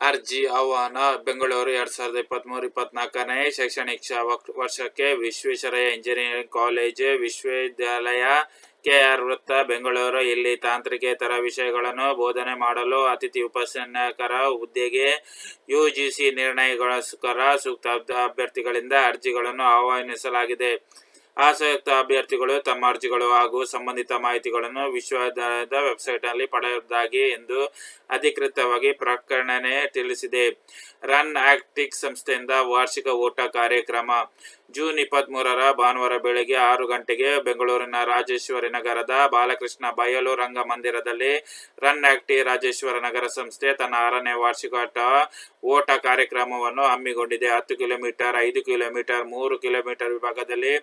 ಅರ್ಜಿ ಆಹ್ವಾನ, ಬೆಂಗಳೂರು ಎರಡ್ ಸಾವಿರದ ಇಪ್ಪತ್ತ್ಮೂರು ಇಪ್ಪತ್ನಾಲ್ಕನೇ ಶೈಕ್ಷಣಿಕ ವರ್ಷಕ್ಕೆ ವಿಶ್ವೇಶ್ವರಯ್ಯ ಇಂಜಿನಿಯರಿಂಗ್ ಕಾಲೇಜು, ವಿಶ್ವವಿದ್ಯಾಲಯ, ಕೆಆರ್ ವೃತ್ತ, ಬೆಂಗಳೂರು. ಇಲ್ಲಿ ತಾಂತ್ರಿಕೇತರ ವಿಷಯಗಳನ್ನು ಬೋಧನೆ ಮಾಡಲು ಅತಿಥಿ ಉಪನ್ಯಾಸಕರ ಹುದ್ದೆಗೆ ಯುಜಿಸಿ ನಿರ್ಣಯಗೋಸ್ಕರ ಸೂಕ್ತ ಅಭ್ಯ- ಅಭ್ಯರ್ಥಿಗಳಿಂದ ಅರ್ಜಿಗಳನ್ನು ಆಹ್ವಾನಿಸಲಾಗಿದೆ. ಆಸಕ್ತ ಅಭ್ಯರ್ಥಿಗಳು ತಮ್ಮ ಅರ್ಜಿಗಳು ಹಾಗೂ ಸಂಬಂಧಿತ ಮಾಹಿತಿಗಳನ್ನು ವಿಶ್ವವಿದ್ಯಾಲಯದ ವೆಬ್ಸೈಟ್ನಲ್ಲಿ ಪಡೆಯುವುದಾಗಿ ಎಂದು ಅಧಿಕೃತವಾಗಿ ಪ್ರಕಟಣೆ ತಿಳಿಸಿದೆ. ರನ್ ಆಕ್ಟಿಕ್ ಸಂಸ್ಥೆಯಿಂದ ವಾರ್ಷಿಕ ಓಟ ಕಾರ್ಯಕ್ರಮ. ಜೂನ್ ಇಪ್ಪತ್ತ್ಮೂರರ ಭಾನುವಾರ ಬೆಳಗ್ಗೆ ಆರು ಗಂಟೆಗೆ ಬೆಂಗಳೂರಿನ ರಾಜೇಶ್ವರಿ ನಗರದ ಬಾಲಕೃಷ್ಣ ಬಯಲು ರಂಗಮಂದಿರದಲ್ಲಿ ರನ್ ಆಕ್ಟಿ ರಾಜೇಶ್ವರ ನಗರ ಸಂಸ್ಥೆ ತನ್ನ ಆರನೇ ವಾರ್ಷಿಕ ಓಟ ಕಾರ್ಯಕ್ರಮವನ್ನು ಹಮ್ಮಿಕೊಂಡಿದೆ. ಹತ್ತು ಕಿಲೋಮೀಟರ್, ಐದು ಕಿಲೋಮೀಟರ್, ಮೂರು ಕಿಲೋಮೀಟರ್ ವಿಭಾಗದಲ್ಲಿ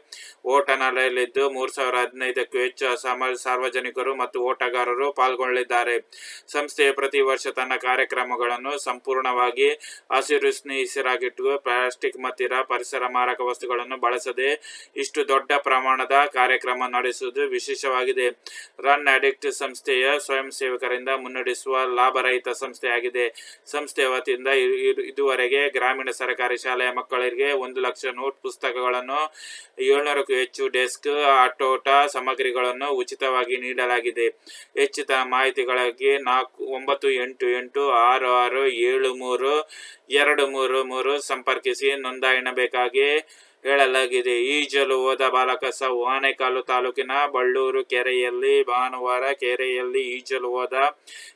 ಓಟ ನಡೆಯಲಿದ್ದು ಮೂರು ಸಾವಿರ ಹದಿನೈದಕ್ಕೂ ಹೆಚ್ಚು ಸಾರ್ವಜನಿಕರು ಮತ್ತು ಓಟಗಾರರು ಪಾಲ್ಗೊಳ್ಳಲಿದ್ದಾರೆ. ಸಂಸ್ಥೆಯು ಪ್ರತಿ ವರ್ಷ ತನ್ನ ಕಾರ್ಯಕ್ರಮಗಳನ್ನು ಸಂಪೂರ್ಣವಾಗಿ ಹಸಿರು ಸ್ನೇಹಿಸಿರಾಗಿಟ್ಟು ಪ್ಲಾಸ್ಟಿಕ್ ಮತ್ತಿರ ಪರಿಸರ ಮಾರಕ ವಸ್ತುಗಳನ್ನು ಬಳಸದೆ ಇಷ್ಟು ದೊಡ್ಡ ಪ್ರಮಾಣದ ಕಾರ್ಯಕ್ರಮ ನಡೆಸುವುದು ವಿಶೇಷವಾಗಿದೆ. ರನ್ ಅಡಿಕ್ಟ್ ಸಂಸ್ಥೆಯ ಸ್ವಯಂ ಸೇವಕರಿಂದ ಮುನ್ನಡೆಸುವ ಲಾಭರಹಿತ ಸಂಸ್ಥೆಯಾಗಿದೆ. ಸಂಸ್ಥೆಯ ವತಿಯಿಂದ ಇದುವರೆಗೆ ಗ್ರಾಮೀಣ ಸರ್ಕಾರಿ ಶಾಲೆಯ ಮಕ್ಕಳಿಗೆ ಒಂದು ಲಕ್ಷ ನೋಟ್ ಪುಸ್ತಕಗಳನ್ನು ಏಳ್ನೂರಕ್ಕೂ ಹೆಚ್ಚು ಡೆಸ್ಕ್, ಆಟೋಟ ಸಾಮಗ್ರಿಗಳನ್ನು ಉಚಿತವಾಗಿ ನೀಡಲಾಗಿದೆ. ಹೆಚ್ಚಿನ ಮಾಹಿತಿಗಳಿಗೆ ನಾಲ್ಕು, ಒಂಬತ್ತು, ಎಂಟು ಎಂಟು, ಆರು ಆರು, ಏಳು, ಮೂರು, ಎರಡು, ಮೂರು ಮೂರು ಸಂಪರ್ಕಿಸಿ ನೋಂದಾಯಿಸಬೇಕಾಗಿ ಹೇಳಲಾಗಿದೆ. ಈಜಲು ಹೋದ ಬಾಲಕ ಸಾವು ಆನೆಕಾಲು ತಾಲೂಕಿನ ಬಳ್ಳೂರು ಕೆರೆಯಲ್ಲಿ ಭಾನುವಾರ ಕೆರೆಯಲ್ಲಿ ಈಜಲು ಹೋದ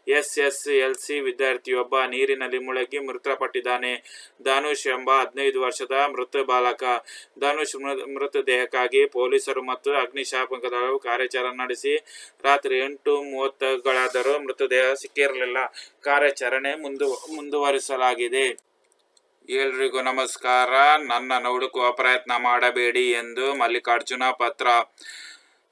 ಎಸ್ ಎಸ್ ಎಲ್ ಸಿ ವಿದ್ಯಾರ್ಥಿಯೊಬ್ಬ ನೀರಿನಲ್ಲಿ ಮುಳುಗಿ ಮೃತಪಟ್ಟಿದ್ದಾನೆ. ಧನುಷ್ ಎಂಬ ಹದಿನೈದು ವರ್ಷದ ಮೃತ ಬಾಲಕ. ಧನುಷ್ ಮೃತದೇಹಕ್ಕಾಗಿ ಪೊಲೀಸರು ಮತ್ತು ಅಗ್ನಿಶಾಮಕ ದಳವು ಕಾರ್ಯಾಚರಣೆ ನಡೆಸಿ ರಾತ್ರಿ ಎಂಟು ಮೂವತ್ತುಗಳಾದರೂ ಮೃತದೇಹ ಸಿಕ್ಕಿರಲಿಲ್ಲ. ಕಾರ್ಯಾಚರಣೆ ಮುಂದು, ಮುಂದುವರಿಸಲಾಗಿದೆ. ಎಲ್ರಿಗೂ ನಮಸ್ಕಾರ. ನನ್ನನ್ನು ಹುಡುಕುವ ಪ್ರಯತ್ನ ಮಾಡಬೇಡಿ ಎಂದು ಮಲ್ಲಿಕಾರ್ಜುನ ಪತ್ರ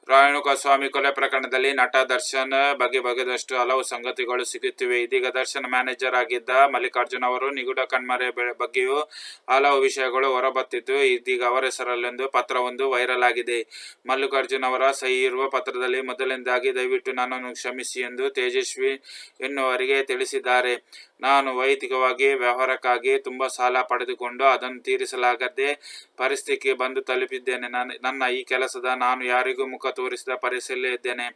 ರೇಣುಕಾ ಸ್ವಾಮಿ ಕೊಲೆ ಪ್ರಕರಣದಲ್ಲಿ ನಟ ದರ್ಶನ್ ಬಗೆ ಬಗೆದಷ್ಟು ಹಲವು ಸಂಗತಿಗಳು ಸಿಗುತ್ತಿವೆ. ಇದೀಗ ದರ್ಶನ್ ಮ್ಯಾನೇಜರ್ ಆಗಿದ್ದ ಮಲ್ಲಿಕಾರ್ಜುನ್ ಅವರು ನಿಗೂಢ ಕಣ್ಮರೆ ಬಗ್ಗೆಯೂ ಹಲವು ವಿಷಯಗಳು ಹೊರಬತ್ತಿದ್ದು, ಇದೀಗ ಅವರ ಹೆಸರಲ್ಲೊಂದು ಪತ್ರವೊಂದು ವೈರಲ್ ಆಗಿದೆ. ಮಲ್ಲಿಕಾರ್ಜುನ್ ಅವರ ಸಹಿ ಇರುವ ಪತ್ರದಲ್ಲಿ ಮೊದಲಿಂದಾಗಿ ದಯವಿಟ್ಟು ನನ್ನನ್ನು ಕ್ಷಮಿಸಿ ಎಂದು ತೇಜಸ್ವಿ ಎನ್ನುವರಿಗೆ ತಿಳಿಸಿದ್ದಾರೆ. ನಾನು ವೈಯಕ್ತಿಕವಾಗಿ ವ್ಯವಹಾರಕ್ಕಾಗಿ ತುಂಬ ಸಾಲ ಪಡೆದುಕೊಂಡು ಅದನ್ನು ತೀರಿಸಲಾಗದೆ ಪರಿಸ್ಥಿತಿಗೆ ಬಂದು ತಲುಪಿದ್ದೇನೆ. ನನ್ನ ಈ ಕೆಲಸದ ನಾನು ಯಾರಿಗೂ ಮುಖ ತೋರಿಸಿದ ಪರಿಸ್ಥಿತಿಯಲ್ಲೇ ಇದ್ದೇನೆ.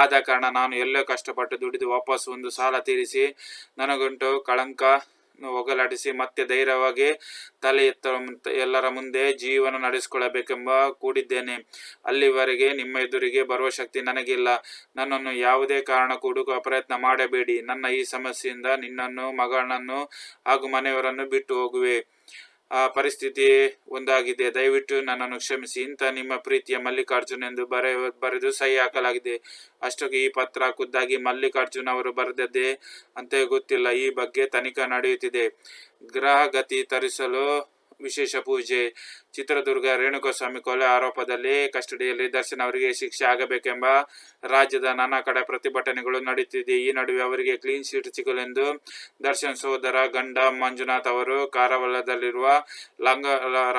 ಆದ ಕಾರಣ ನಾನು ಎಲ್ಲೋ ಕಷ್ಟಪಟ್ಟು ದುಡಿದು ವಾಪಸ್ ಒಂದು ಸಾಲ ತೀರಿಸಿ, ನನಗುಂಟು ಕಳಂಕ ಹೋಗಲಾಡಿಸಿ, ಮತ್ತೆ ಧೈರ್ಯವಾಗಿ ತಲೆ ಎತ್ತ ಎಲ್ಲರ ಮುಂದೆ ಜೀವನ ನಡೆಸಿಕೊಳ್ಳಬೇಕೆಂಬ ಕೂಡಿದ್ದೇನೆ. ಅಲ್ಲಿವರೆಗೆ ನಿಮ್ಮ ಎದುರಿಗೆ ಬರುವ ಶಕ್ತಿ ನನಗಿಲ್ಲ. ನನ್ನನ್ನು ಯಾವುದೇ ಕಾರಣ ಹುಡುಕುವ ಪ್ರಯತ್ನ ಮಾಡಬೇಡಿ. ನನ್ನ ಈ ಸಮಸ್ಯೆಯಿಂದ ನಿನ್ನನ್ನು, ಮಗಳನ್ನು ಹಾಗೂ ಮನೆಯವರನ್ನು ಬಿಟ್ಟು ಹೋಗುವೆ. ಪರಿಸ್ಥಿತಿ ಒಂದಾಗಿದೆ. ದಯವಿಟ್ಟು ನನ್ನನ್ನು ಕ್ಷಮಿಸಿ. ಇಂಥ ನಿಮ್ಮ ಪ್ರೀತಿಯ ಮಲ್ಲಿಕಾರ್ಜುನ್ ಎಂದು ಬರೆ, ಬರೆದು ಸಹಿ ಹಾಕಲಾಗಿದೆ. ಅಷ್ಟಕ್ಕೆ ಈ ಪತ್ರ ಖುದ್ದಾಗಿ ಮಲ್ಲಿಕಾರ್ಜುನ್ ಅವರು ಬರೆದದ್ದೇ ಅಂತ ಗೊತ್ತಿಲ್ಲ. ಈ ಬಗ್ಗೆ ತನಿಖೆ ನಡೆಯುತ್ತಿದೆ. ಗ್ರಹಗತಿ ತರಿಸಲು ವಿಶೇಷ ಪೂಜೆ. ಚಿತ್ರದುರ್ಗ ರೇಣುಕಾಸ್ವಾಮಿ ಕೊಲೆ ಆರೋಪದಲ್ಲಿ ಕಸ್ಟಡಿಯಲ್ಲಿ ದರ್ಶನ್ ಅವರಿಗೆ ಶಿಕ್ಷೆ ಆಗಬೇಕೆಂಬ ರಾಜ್ಯದ ನಾನಾ ಕಡೆ ಪ್ರತಿಭಟನೆಗಳು ನಡೆಯುತ್ತಿದೆ ಈ ನಡುವೆ ಅವರಿಗೆ ಕ್ಲೀನ್ ಶೀಟ್ ಸಿಗಲೆಂದು ದರ್ಶನ್ ಸಹೋದರ ಗಂಡ ಮಂಜುನಾಥ್ ಅವರು ಕಾರವಲ್ಲದಲ್ಲಿರುವ ಲಂಗ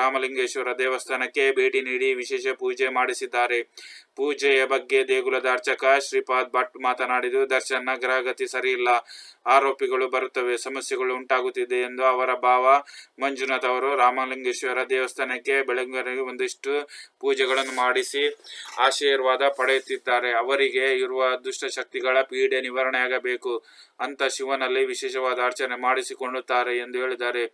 ರಾಮಲಿಂಗೇಶ್ವರ ದೇವಸ್ಥಾನಕ್ಕೆ ಭೇಟಿ ನೀಡಿ ವಿಶೇಷ ಪೂಜೆ ಮಾಡಿಸಿದ್ದಾರೆ. ಪೂಜೆಯ ಬಗ್ಗೆ ದೇಗುಲದ ಅರ್ಚಕ ಶ್ರೀಪಾದ್ ಭಟ್ ಮಾತನಾಡಿದ್ದು, ದರ್ಶನ್ನ ಗ್ರಹಗತಿ ಸರಿಯಿಲ್ಲ. ಆರೋಪಿಗಳು ಬರುತ್ತವೆ, ಸಮಸ್ಯೆಗಳು ಉಂಟಾಗುತ್ತಿದೆ ಎಂದು ಅವರ ಭಾವ ಮಂಜುನಾಥ್ ಅವರು ರಾಮಲಿಂಗೇಶ್ವರ ದೇವಸ್ಥಾನಕ್ಕೆ ಬೆಳಗ್ಗೆ ಒಂದಿಷ್ಟು ಪೂಜೆಗಳನ್ನು ಮಾಡಿಸಿ ಆಶೀರ್ವಾದ ಪಡೆಯುತ್ತಿದ್ದಾರೆ. ಅವರಿಗೆ ಇರುವ ದುಷ್ಟಶಕ್ತಿಗಳ ಪೀಡೆ ನಿವಾರಣೆಯಾಗಬೇಕು ಅಂತ ಶಿವನಲ್ಲಿ ವಿಶೇಷವಾದ ಅರ್ಚನೆ ಮಾಡಿಸಿಕೊಳ್ಳುತ್ತಾರೆ ಎಂದು ಹೇಳಿದ್ದಾರೆ.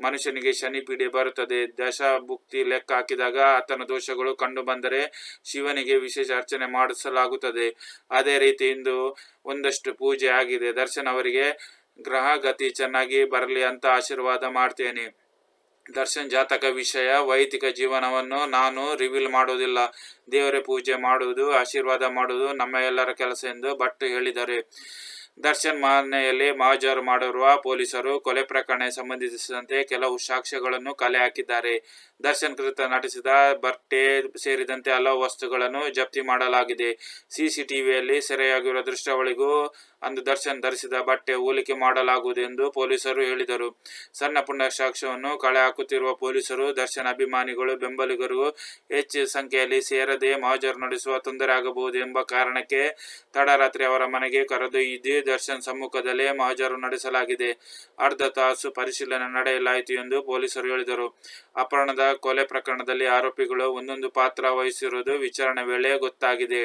ಮನುಷ್ಯನಿಗೆ ಶನಿ ಪೀಡೆ ಬರುತ್ತದೆ. ದಶ ಭುಕ್ತಿ ಲೆಕ್ಕ ಹಾಕಿದಾಗ ಆತನ ದೋಷಗಳು ಕಂಡು ಬಂದರೆ ಶಿವನಿಗೆ ವಿಶೇಷ ಅರ್ಚನೆ ಮಾಡಿಸಲಾಗುತ್ತದೆ. ಅದೇ ರೀತಿ ಇಂದು ಒಂದಷ್ಟು ಪೂಜೆ ಆಗಿದೆ. ದರ್ಶನ್ ಅವರಿಗೆ ಗ್ರಹ ಗತಿ ಚೆನ್ನಾಗಿ ಬರಲಿ ಅಂತ ಆಶೀರ್ವಾದ ಮಾಡ್ತೇನೆ. ದರ್ಶನ್ ಜಾತಕ ವಿಷಯ ವೈಯಕ್ತಿಕ ಜೀವನವನ್ನು ನಾನು ರಿವೀಲ್ ಮಾಡುವುದಿಲ್ಲ. ದೇವರ ಪೂಜೆ ಮಾಡುವುದು, ಆಶೀರ್ವಾದ ಮಾಡುವುದು ನಮ್ಮ ಎಲ್ಲರ ಕೆಲಸ ಎಂದು ಭಟ್ ಹೇಳಿದ್ದಾರೆ. ದರ್ಶನ್ ಮನೆಯಲ್ಲಿ ಮಹಾಜರು ಮಾಡಿರುವ ಪೊಲೀಸರು ಕೊಲೆ ಪ್ರಕರಣ ಸಂಬಂಧಿಸಿದಂತೆ ಕೆಲವು ಸಾಕ್ಷ್ಯಗಳನ್ನು ಕಲೆ ಹಾಕಿದ್ದಾರೆ. ದರ್ಶನ್ ಕೃತ ನಟಿಸಿದ ಬಟ್ಟೆ ಸೇರಿದಂತೆ ಹಲವು ವಸ್ತುಗಳನ್ನು ಜಪ್ತಿ ಮಾಡಲಾಗಿದೆ. ಸಿಸಿಟಿವಿಯಲ್ಲಿ ಸೆರೆಯಾಗಿರುವ ದೃಶ್ಯಾವಳಿಗೂ ಅಂದು ದರ್ಶನ್ ಧರಿಸಿದ ಬಟ್ಟೆ ಹೋಲಿಕೆ ಮಾಡಲಾಗುವುದು ಎಂದು ಪೊಲೀಸರು ಹೇಳಿದರು. ಸಣ್ಣ ಪುಣ್ಯ ಸಾಕ್ಷ್ಯವನ್ನು ಕಳೆ ಹಾಕುತ್ತಿರುವ ಪೊಲೀಸರು ದರ್ಶನ್ ಅಭಿಮಾನಿಗಳು ಬೆಂಬಲಿಗರು ಹೆಚ್ಚು ಸಂಖ್ಯೆಯಲ್ಲಿ ಸೇರದೆ ಮಹಜರು ನಡೆಸುವ ತೊಂದರೆ ಆಗಬಹುದು ಎಂಬ ಕಾರಣಕ್ಕೆ ತಡರಾತ್ರಿ ಅವರ ಮನೆಗೆ ಕರೆದೊಯ್ದು ದರ್ಶನ್ ಸಮ್ಮುಖದಲ್ಲೇ ಮಹಜರು ನಡೆಸಲಾಗಿದೆ. ಅರ್ಧ ತಾಸು ಪರಿಶೀಲನೆ ನಡೆಯಲಾಯಿತು ಎಂದು ಪೊಲೀಸರು ಹೇಳಿದರು. ಅಪರಣದ ಕೊಲೆ ಪ್ರಕರಣದಲ್ಲಿ ಆರೋಪಿಗಳು ಒಂದೊಂದು ಪಾತ್ರ ವಹಿಸಿರುವುದು ವಿಚಾರಣೆ ವೇಳೆ ಗೊತ್ತಾಗಿದೆ.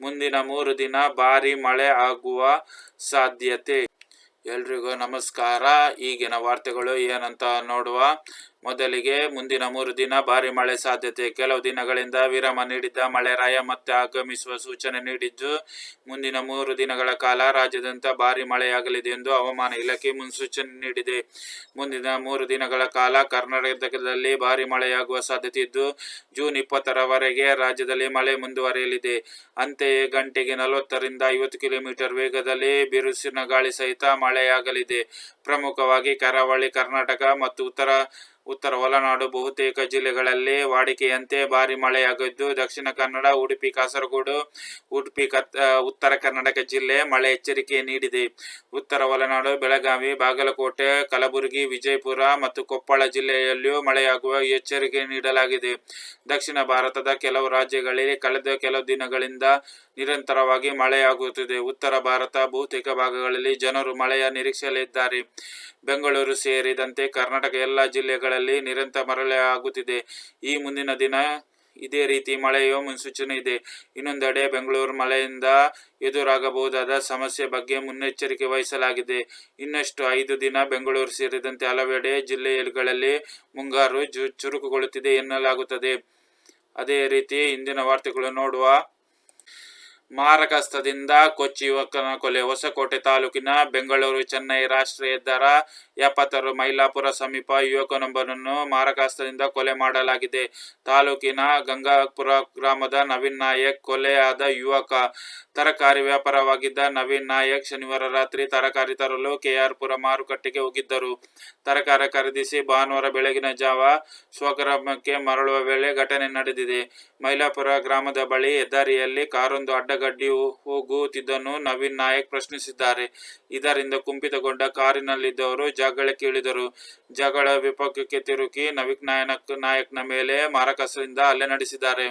ಮುಂದಿನ ಮೂರು ದಿನ ಭಾರಿ ಮಳೆ ಆಗುವ ಸಾಧ್ಯತೆ. ಎಲ್ರಿಗೂ ನಮಸ್ಕಾರ. ಈಗಿನ ವಾರ್ತೆಗಳು ಏನಂತ ನೋಡುವ ಮೊದಲಿಗೆ ಮುಂದಿನ ಮೂರು ದಿನ ಭಾರಿ ಮಳೆ ಸಾಧ್ಯತೆ. ಕೆಲವು ದಿನಗಳಿಂದ ವಿರಾಮ ನೀಡಿದ್ದ ಮಳೆರಾಯ ಮತ್ತೆ ಆಗಮಿಸುವ ಸೂಚನೆ ನೀಡಿದ್ದು, ಮುಂದಿನ ಮೂರು ದಿನಗಳ ಕಾಲ ರಾಜ್ಯದಂತ ಭಾರಿ ಮಳೆಯಾಗಲಿದೆ ಎಂದು ಹವಾಮಾನ ಇಲಾಖೆ ಮುನ್ಸೂಚನೆ ನೀಡಿದೆ. ಮುಂದಿನ ಮೂರು ದಿನಗಳ ಕಾಲ ಕರ್ನಾಟಕದಲ್ಲಿ ಭಾರಿ ಮಳೆಯಾಗುವ ಸಾಧ್ಯತೆ ಇದ್ದು, ಜೂನ್ ಇಪ್ಪತ್ತರವರೆಗೆ ರಾಜ್ಯದಲ್ಲಿ ಮಳೆ ಮುಂದುವರಿಯಲಿದೆ. ಅಂತೆಯೇ ಗಂಟೆಗೆ ನಲವತ್ತರಿಂದ ಐವತ್ತು ಕಿಲೋಮೀಟರ್ ವೇಗದಲ್ಲಿ ಬಿರುಸಿನ ಗಾಳಿ ಸಹಿತ ಮಳೆಯಾಗಲಿದೆ. ಪ್ರಮುಖವಾಗಿ ಕರಾವಳಿ ಕರ್ನಾಟಕ ಮತ್ತು ಉತ್ತರ ಉತ್ತರ ಒಳನಾಡು ಬಹುತೇಕ ಜಿಲ್ಲೆಗಳಲ್ಲಿ ವಾಡಿಕೆಯಂತೆ ಭಾರಿ ಮಳೆಯಾಗಿದ್ದು, ದಕ್ಷಿಣ ಕನ್ನಡ, ಉಡುಪಿ, ಕಾಸರಗೋಡು, ಉಡುಪಿ, ಕತ್ ಉತ್ತರ ಕರ್ನಾಟಕ ಜಿಲ್ಲೆ ಮಳೆ ಎಚ್ಚರಿಕೆ ನೀಡಿದೆ. ಉತ್ತರ ಒಳನಾಡು, ಬೆಳಗಾವಿ, ಬಾಗಲಕೋಟೆ, ಕಲಬುರಗಿ, ವಿಜಯಪುರ ಮತ್ತು ಕೊಪ್ಪಳ ಜಿಲ್ಲೆಯಲ್ಲಿಯೂ ಮಳೆಯಾಗುವ ಎಚ್ಚರಿಕೆ ನೀಡಲಾಗಿದೆ. ದಕ್ಷಿಣ ಭಾರತದ ಕೆಲವು ರಾಜ್ಯಗಳಲ್ಲಿ ಕಳೆದ ಕೆಲವು ದಿನಗಳಿಂದ ನಿರಂತರವಾಗಿ ಮಳೆಯಾಗುತ್ತಿದೆ. ಉತ್ತರ ಭಾರತ, ಬಹುತೇಕ ಭಾಗಗಳಲ್ಲಿ ಜನರು ಮಳೆಯ ನಿರೀಕ್ಷೆಯಲ್ಲಿದ್ದಾರೆ. ಬೆಂಗಳೂರು ಸೇರಿದಂತೆ ಕರ್ನಾಟಕ ಎಲ್ಲ ಜಿಲ್ಲೆಗಳಲ್ಲಿ ನಿರಂತರ ಮಳೆಯಾಗುತ್ತಿದೆ ಈ ಮುಂದಿನ ದಿನ ಇದೇ ರೀತಿ ಮಳೆಯ ಮುನ್ಸೂಚನೆ ಇದೆ. ಇನ್ನೊಂದೆಡೆ ಬೆಂಗಳೂರು ಮಳೆಯಿಂದ ಎದುರಾಗಬಹುದಾದ ಸಮಸ್ಯೆ ಬಗ್ಗೆ ಮುನ್ನೆಚ್ಚರಿಕೆ ವಹಿಸಲಾಗಿದೆ. ಇನ್ನಷ್ಟು ಐದು ದಿನ ಬೆಂಗಳೂರು ಸೇರಿದಂತೆ ಹಲವೆಡೆ ಜಿಲ್ಲೆಗಳಲ್ಲಿ ಮುಂಗಾರು ಚುರುಕುಗೊಳ್ಳುತ್ತಿದೆ ಎನ್ನಲಾಗುತ್ತದೆ. ಅದೇ ರೀತಿ ಇಂದಿನ ವಾರ್ತೆಗಳು ನೋಡುವ ಮಾರಕಾಸ್ತ್ರದಿಂದ ಕೊಚ್ಚಿ ಯುವಕನ ಕೊಲೆ. ಹೊಸಕೋಟೆ ತಾಲೂಕಿನ ಬೆಂಗಳೂರು ಚೆನ್ನೈ ರಾಷ್ಟ್ರೀಯ ದರ ಎಪ್ಪತ್ತಾರು ಮೈಲಾಪುರ ಸಮೀಪ ಯುವಕನೊಬ್ಬನನ್ನು ಮಾರಕಾಸ್ತ್ರದಿಂದ ಕೊಲೆ ಮಾಡಲಾಗಿದೆ. ತಾಲೂಕಿನ ಗಂಗಾಪುರ ಗ್ರಾಮದ ನವೀನ್ ನಾಯಕ್ ಕೊಲೆಯಾದ ಯುವಕ. ತರಕಾರಿ ವ್ಯಾಪಾರವಾಗಿದ್ದ ನವೀನ್ ನಾಯಕ್ ಶನಿವಾರ ರಾತ್ರಿ ತರಕಾರಿ ತರಲು ಕೆಆರ್ಪುರ ಮಾರುಕಟ್ಟೆಗೆ ಹೋಗಿದ್ದರು. ತರಕಾರಿ ಖರೀದಿಸಿ ಭಾನುವಾರ ಬೆಳಗಿನ ಜಾವ ಸ್ವಗ್ರಾಮಕ್ಕೆ ಮರಳುವ ವೇಳೆ ಘಟನೆ ನಡೆದಿದೆ. ಮೈಲಾಪುರ ಗ್ರಾಮದ ಬಳಿ ಹೆದ್ದಾರಿಯಲ್ಲಿ ಕಾರೊಂದು ಅಡ್ಡಗಡ್ಡಿ ಹೋ- ಹೋಗುತ್ತಿದ್ದನ್ನು ನವೀನ್ ನಾಯಕ್ ಪ್ರಶ್ನಿಸಿದ್ದಾರೆ. ಇದರಿಂದ ಕುಂಪಿತಗೊಂಡ ಕಾರಿನಲ್ಲಿದ್ದವರು ಜಗಳಕ್ಕೆ ಇಳಿದರು ಜಗಳ ವಿಪಕ್ಷಕ್ಕೆ ತಿರುಗಿ ನವೀನ್ ನಾಯಕ್, ನಾಯಕ್ನ ಮೇಲೆ ಮಾರಕಾಸ್ತ್ರದಿಂದ ಹಲ್ಲೆ ನಡೆಸಿದ್ದಾರೆ.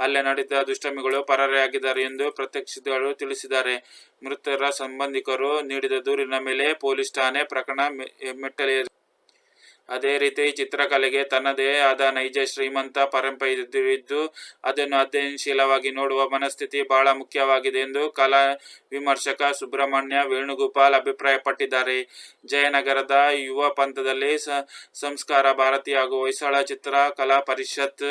ಹಲ್ಲೆ ನಡೆದ ದುಷ್ಟಮಿಗಳು ಪರಾರಿಯಾಗಿದ್ದಾರೆ ಎಂದು ಪ್ರತ್ಯಕ್ಷಗಳು ತಿಳಿಸಿದ್ದಾರೆ. ಮೃತರ ಸಂಬಂಧಿಕರು ನೀಡಿದ ದೂರಿನ ಮೇಲೆ ಪೊಲೀಸ್ ಠಾಣೆ ಪ್ರಕರಣ ಮೆಟ್ಟಲೇರಿ ಅದೇ ರೀತಿ ಚಿತ್ರಕಲೆಗೆ ತನ್ನದೇ ಆದ ನೈಜ ಶ್ರೀಮಂತ ಪರಂಪರೆ ಇದ್ದು, ಅದನ್ನು ಅಧ್ಯಯನಶೀಲವಾಗಿ ನೋಡುವ ಮನಸ್ಥಿತಿ ಬಹಳ ಮುಖ್ಯವಾಗಿದೆ ಎಂದು ಕಲಾ ವಿಮರ್ಶಕ ಸುಬ್ರಹ್ಮಣ್ಯ ವೇಣುಗೋಪಾಲ್ ಅಭಿಪ್ರಾಯಪಟ್ಟಿದ್ದಾರೆ. ಜಯನಗರದ ಯುವ ಪಂಥದಲ್ಲಿ ಸಂಸ್ಕಾರ ಭಾರತಿ ಹಾಗೂ ಹೊಯ್ಸಳ ಚಿತ್ರ ಕಲಾ ಪರಿಷತ್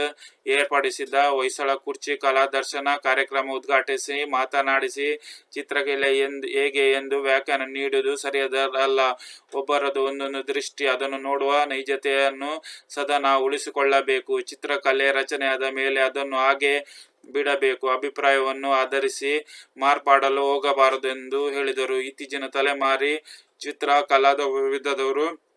ಏರ್ಪಡಿಸಿದ್ದ ಹೊಯ್ಸಳ ಕುರ್ಚಿ ಕಲಾ ದರ್ಶನ ಕಾರ್ಯಕ್ರಮ ಉದ್ಘಾಟಿಸಿ ಮಾತನಾಡಿಸಿ, ಚಿತ್ರಕಲೆ ಎಂದು, ಹೇಗೆ ಎಂದು ವ್ಯಾಖ್ಯಾನ ನೀಡುವುದು ಸರಿಯಾದಲ್ಲ ಒಬ್ಬರದು ಒಂದೊಂದು ದೃಷ್ಟಿ ಅದನ್ನು ನೋಡುವ ನೈಜತೆಯನ್ನು ಸದಾ ನಾವು ಉಳಿಸಿಕೊಳ್ಳಬೇಕು. ಚಿತ್ರಕಲೆ ರಚನೆಯಾದ ಮೇಲೆ ಅದನ್ನು ಹಾಗೆ ಬಿಡಬೇಕು. ಅಭಿಪ್ರಾಯವನ್ನು ಆಧರಿಸಿ ಮಾರ್ಪಾಡಲು ಹೋಗಬಾರದು ಎಂದು ಹೇಳಿದರು. ಇತ್ತೀಚಿನ ತಲೆಮಾರಿ ಚಿತ್ರ ಕಲಾದ ವಿಧದವರು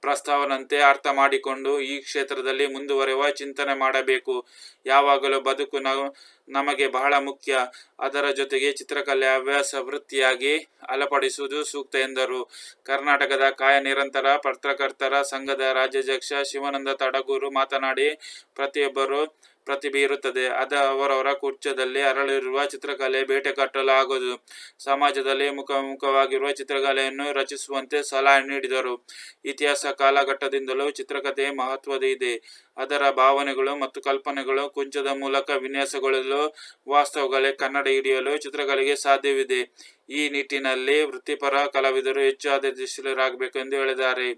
ಪ್ರಸ್ತಾವನಂತೆ ಅರ್ಥ ಮಾಡಿಕೊಂಡು ಈ ಕ್ಷೇತ್ರದಲ್ಲಿ ಮುಂದುವರೆಯುವ ಚಿಂತನೆ ಮಾಡಬೇಕು. ಯಾವಾಗಲೂ ಬದುಕು ನ- ನಮಗೆ ಬಹಳ ಮುಖ್ಯ. ಅದರ ಜೊತೆಗೆ ಚಿತ್ರಕಲೆ ಹವ್ಯಾಸ ವೃತ್ತಿಯಾಗಿ ಅಲಪಡಿಸುವುದು ಸೂಕ್ತ ಎಂದರು. ಕರ್ನಾಟಕದ ಕಾಯ ನಿರಂತರ ಪತ್ರಕರ್ತರ ಸಂಘದ ರಾಜ್ಯಾಧ್ಯಕ್ಷ ಶಿವಾನಂದ ತಡಗೂರು ಮಾತನಾಡಿ, ಪ್ರತಿಯೊಬ್ಬರು ಪ್ರತಿಭೆ ಇರುತ್ತದೆ. ಅದ ಅವರವರ ಕುರ್ಚದಲ್ಲಿ ಅರಳಿರುವ ಚಿತ್ರಕಲೆ ಬೇಟೆ ಕಟ್ಟಲು ಆಗದು ಸಮಾಜದಲ್ಲಿ ಮುಖಮುಖವಾಗಿರುವ ಚಿತ್ರಕಲೆಯನ್ನು ರಚಿಸುವಂತೆ ಸಲಹೆ ನೀಡಿದರು. ಇತಿಹಾಸ ಕಾಲಘಟ್ಟದಿಂದಲೂ ಚಿತ್ರಕಥೆ ಮಹತ್ವದ ಇದೆ. ಅದರ ಭಾವನೆಗಳು ಮತ್ತು ಕಲ್ಪನೆಗಳು ಕುಂಚದ ಮೂಲಕ ವಿನ್ಯಾಸಗೊಳ್ಳಲು ವಾಸ್ತವಗಳೇ ಕನ್ನಡ ಹಿಡಿಯಲು ಚಿತ್ರಗಳಿಗೆ ಸಾಧ್ಯವಿದೆ. ಈ ನಿಟ್ಟಿನಲ್ಲಿ ವೃತ್ತಿಪರ ಕಲಾವಿದರು ಹೆಚ್ಚು ಆದರ್ಶಶೀಲರಾಗಬೇಕು ಎಂದು ಹೇಳಿದ್ದಾರೆ.